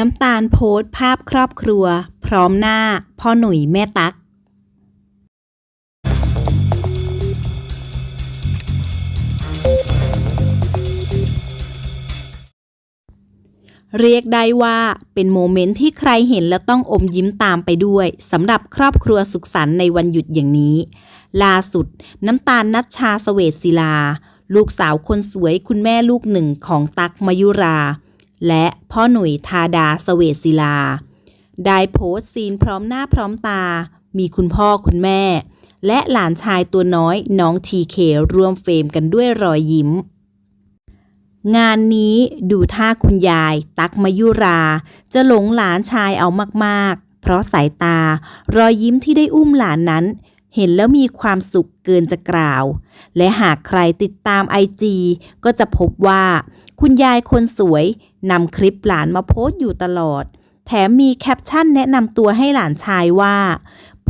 น้ำตาลโพสภาพครอบครัว พร้อมหน้า พ่อหนุ่ยแม่ตั๊กเรียกได้ว่าเป็นโมเมนต์ที่ใครเห็นแล้วต้องอมยิ้มตามไปด้วยสำหรับครอบครัวสุขสันต์ในวันหยุดอย่างนี้ ล่าสุดน้ำตาลนัชชาสเวตศิลา ลูกสาวคนสวยคุณแม่ลูกหนึ่งของตักมายุรา และพ่อหนุ่ยทาดาสเวตศิลา ได้โพสต์ซีนพร้อมหน้าพร้อมตา มีคุณพ่อคุณแม่ และหลานชายตัวน้อยน้องทีเคร่วมเฟรมกันด้วยรอยยิ้ม งานนี้ดูท่าคุณยาย ตักมายุรา จะหลงหลานชายเอามากๆ เพราะสายตา รอยยิ้มที่ได้อุ้มหลานนั้น เห็นแล้วมีความสุขเกินจะกล่าว และหากใครติดตามไอจีก็จะพบว่า คุณยายคนสวยนำคลิปหลานมาโพสต์อยู่ตลอด แถมมีแคปชั่นแนะนำตัวให้หลานชายว่า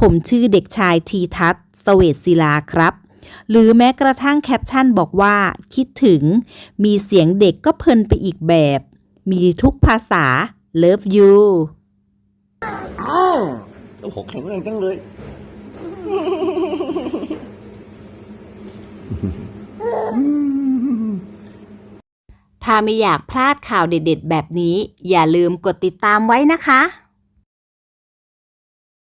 ผมชื่อเด็กชายทีทัศสเวตศิลาครับ หรือแม้กระทั่งแคปชั่นบอกว่า คิดถึง มีเสียงเด็กก็เพลินไปอีกแบบ มีทุกภาษา Love you อ้าวโอ้โหแข็งแรงจังเลย ถ้าไม่อยากพลาดข่าวเด็ดๆ แบบนี้ อย่าลืมกดติดตามไว้นะคะ